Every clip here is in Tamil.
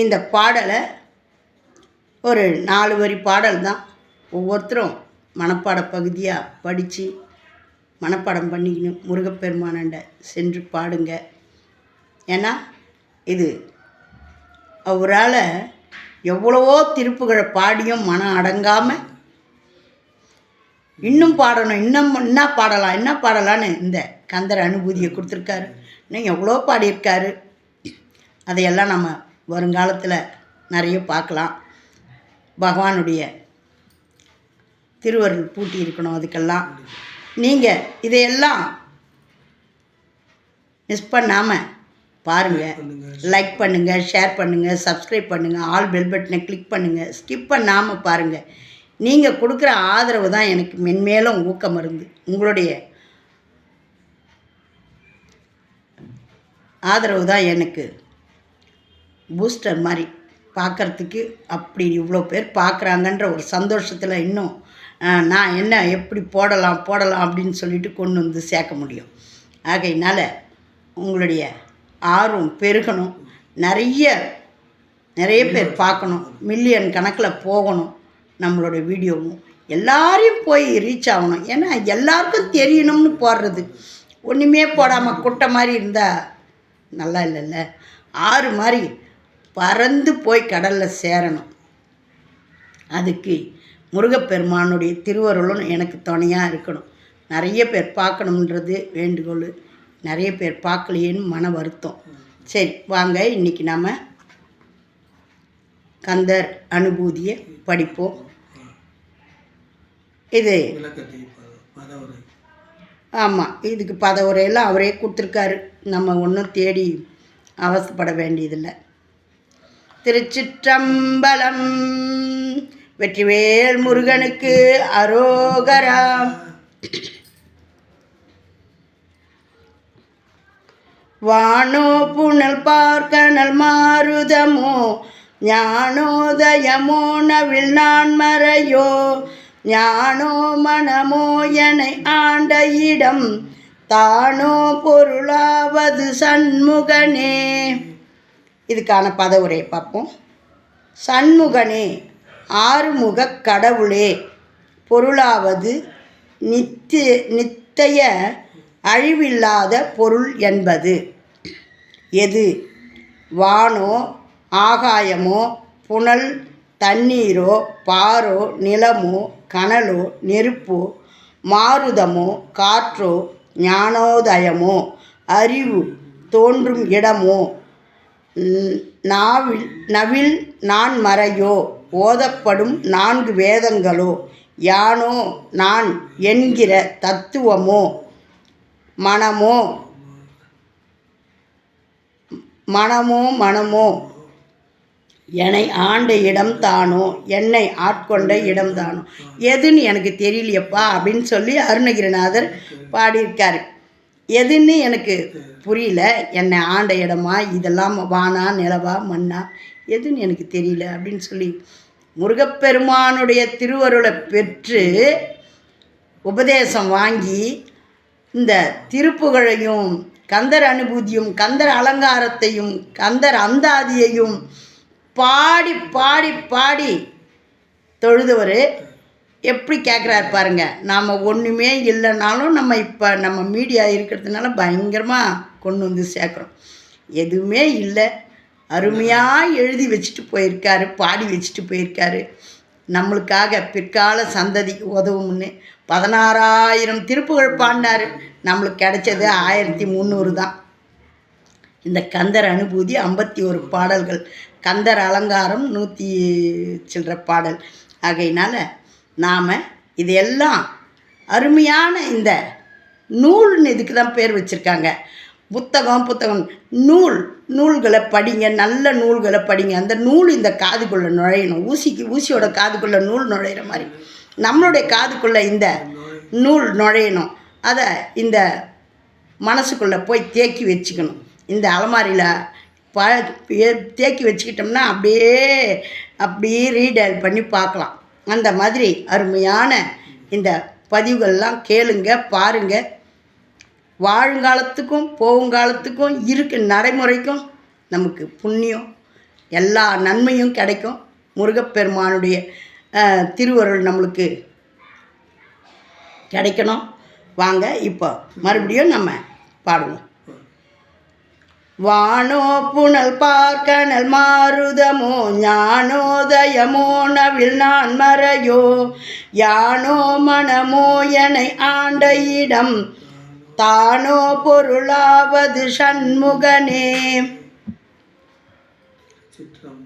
இந்த பாடலை ஒரு நாலு வரி பாடல் தான். ஒவ்வொருத்தரும் மனப்பாட பகுதியாக படித்து மனப்பாடம் பண்ணிக்கணும் முருகப்பெருமானண்ட சென்று பாடுங்க. ஏன்னா இது அவரால் எவ்வளவோ திருப்புகளை பாடியும் மனம் அடங்காமல் இன்னும் பாடணும் இன்னும் என்ன பாடலாம் என்ன பாடலான்னு இந்த கந்தர் அனுபூதியை கொடுத்துருக்காரு. இன்னும் எவ்வளோ பாடியிருக்காரு. அதையெல்லாம் நம்ம வருங்காலத்தில் நிறைய பார்க்கலாம். பகவானுடைய திருவருள் பூட்டி இருக்கணும் அதுக்கெல்லாம். நீங்கள் இதையெல்லாம் மிஸ் பண்ணாமல் பாருங்கள் லைக் பண்ணுங்கள் ஷேர் பண்ணுங்கள் சப்ஸ்கிரைப் பண்ணுங்கள் ஆல் பெல் பட்டனை கிளிக் பண்ணுங்கள் ஸ்கிப் பண்ணாமல் பாருங்கள் நீங்கள் கொடுக்குற ஆதரவு தான் எனக்கு மென்மேலும் ஊக்கம் மருந்து. உங்களுடைய ஆதரவு தான் எனக்கு பூஸ்டர் மாதிரி பார்க்குறதுக்கு அப்படி இவ்வளோ பேர் பார்க்குறாங்கன்ற ஒரு சந்தோஷத்தில் இன்னும் நான் என்ன எப்படி போடலாம் போடலாம் அப்படின்னு சொல்லிட்டு கொண்டு வந்து சேர்க்க முடியும். ஆகையினால் உங்களுடைய ஆர்வம் பெருகணும். நிறைய நிறைய பேர் பார்க்கணும். மில்லியன் கணக்கில் போகணும் நம்மளோட வீடியோவும். எல்லாரையும் போய் ரீச் ஆகணும். ஏன்னா எல்லாருக்கும் தெரியணும்னு போடுறது. ஒன்றுமே போடாமல் குட்டை மாதிரி இருந்தால் நல்லா இல்லைல்ல? ஆறு மாதிரி பறந்து போய் கடலில் சேரணும். அதுக்கு முருகப்பெருமானுடைய திருவருளும் எனக்கு துணையாக இருக்கணும். நிறைய பேர் பார்க்கணுன்றது வேண்டுகோள். நிறைய பேர் பார்க்கலையேன்னு மன வருத்தம். சரி வாங்க இன்றைக்கி நாம் கந்தர் அனுபூதியை படிப்போம். இது ஆமாம் இதுக்கு பதவுரையெல்லாம் அவரே கொடுத்துருக்காரு. நம்ம ஒன்றும் தேடி அவசப்பட வேண்டியதில்லை. திருச்சிற்றம்பலம். வெற்றிவேல் முருகனுக்கு அரோகரா. வானோ புனல் பார்க்கனல் மாறுதமோ ஞானோதயமோ நவில் நான் மறையோ. ஞானோ மனமோ என ஆண்ட இடம் தானோ பொருளாவது சண்முகனே. இதுக்கான பதவுரை பார்ப்போம். சண்முகனே ஆறுமுகக் கடவுளே பொருளாவது நித்திய நித்தைய அழிவில்லாத பொருள் என்பது. எது? வானோ ஆகாயமோ புனல் தண்ணீரோ பாரோ நிலமோ கனலோ நெருப்போ மாருதமோ காற்றோ ஞானோதயமோ அறிவு தோன்றும் இடமோ நாவில் நவில் நான் மறையோ? ஓதப்படும் நான்கு வேதங்களோ? யானோ நான் என்கிற தத்துவமோ? மனமோ? மனமோ மனமோ? என்னை ஆண்ட இடம் தானோ? என்னை ஆட்கொண்ட இடம் தானோ? எதுன்னு எனக்கு தெரியலையப்பா அப்படின்னு சொல்லி அருணகிரிநாதர் பாடியிருக்காரு. எதுன்னு எனக்கு புரியல. என்னை ஆண்ட இடமா இதெல்லாம் வானா நிலவா மண்ணா எதுன்னு எனக்கு தெரியல அப்படின்னு சொல்லி முருகப்பெருமானுடைய திருவருளை பெற்று உபதேசம் வாங்கி இந்த திருப்புகழையும் கந்தர் அனுபூதியும் கந்தர் அலங்காரத்தையும் கந்தர் அந்தாதியையும் பாடி பாடி பாடி தொழுதவர். எப்படி கேட்குறாரு பாருங்க. நாம் ஒன்றுமே இல்லைனாலும் நம்ம இப்போ நம்ம மீடியா இருக்கிறதுனால பயங்கரமாக கொண்டு வந்து சேர்க்குறோம். எதுவுமே இல்லை. அருமையாக எழுதி வச்சுட்டு போயிருக்காரு பாடி வச்சுட்டு போயிருக்காரு. நம்மளுக்காக பிற்கால சந்ததி உதவும்னு பதினாறாயிரம் திருப்புகழ் பாடினார். நம்மளுக்கு கிடைச்சது ஆயிரத்தி முந்நூறு தான். இந்த கந்தர் அனுபூதி ஐம்பத்தி ஒரு பாடல்கள். கந்தர் அலங்காரம் நூற்றி சில்லற பாடல். ஆகையினால் நாம் இதையெல்லாம் அருமையான இந்த நூல்னு இதுக்கு தான் பேர் வச்சுருக்காங்க புத்தகம் புத்தகம் நூல் நூல்களை படிங்க நல்ல நூல்களை படிங்க அந்த நூல் இந்த காதுக்குள்ளே நுழையணும் ஊசிக்கு ஊசியோட காதுக்குள்ளே நூல் நுழையிற மாதிரி நம்மளுடைய காதுக்குள்ளே இந்த நூல் நுழையணும் அதை இந்த மனசுக்குள்ளே போய் தேக்கி வச்சுக்கணும் இந்த அலமாரியில் ப ஏ- தேக்கி வச்சுக்கிட்டோம்னா அப்படியே அப்படியே ரீடைல் பண்ணி பார்க்கலாம் அந்த மாதிரி அருமையான இந்த பதிவுகள்லாம் கேளுங்க பாருங்க. வாழுங்காலத்துக்கும் போகுங்காலத்துக்கும் இருக்கு நடைமுறைக்கும் நமக்கு புண்ணியம் எல்லா நன்மையும் கிடைக்கும். முருகப்பெருமானுடைய திருவருள் நம்மளுக்கு கிடைக்கணும். வாங்க இப்போ மறுபடியும் நம்ம பாடுவோம். வானோ புனல் பார்க்கணல் மாறுதமோ ஞானோதயமோ நவில் நான் மறையோ யானோ மனமோ எனை ஆண்ட இடம் தானோ பொருளாவது சண்முகனே. சிற்றம்பலம்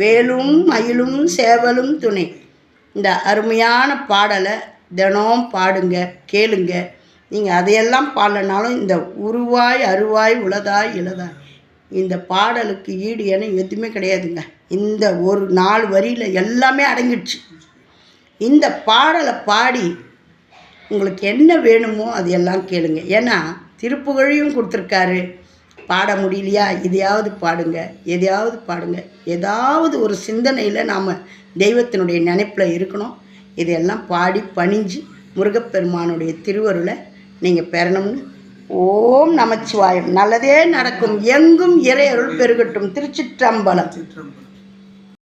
வேலும் மயிலும் சேவலும் துணை. இந்த அருமையான பாடலை தினம் பாடுங்க கேளுங்க. நீங்கள் அதையெல்லாம் பாடலனாலும் இந்த உருவாய் அருவாய் உளதாய் இளதாய். இந்த பாடலுக்கு ஈடு என எதுவுமே கிடையாதுங்க. இந்த ஒரு நாலு வரியில் எல்லாமே அடங்கிடுச்சு. இந்த பாடலை பாடி உங்களுக்கு என்ன வேணுமோ அது எல்லாம் கேளுங்க. ஏன்னா திருப்புகழையும் கொடுத்துருக்காரு. பாட முடியலையா? எதையாவது பாடுங்க எதையாவது பாடுங்க. ஏதாவது ஒரு சிந்தனையில் நாம் தெய்வத்தினுடைய நினைப்பில் இருக்கணும். இதையெல்லாம் பாடி பணிஞ்சு முருகப்பெருமானுடைய திருவருளை நீங்கள் பெறணும்னு ஓம் நமச்சிவாயம். நல்லதே நடக்கும். எங்கும் இறையருள் பெருகட்டும். திருச்சிற்றம்பலம். சிற்றம்பலம்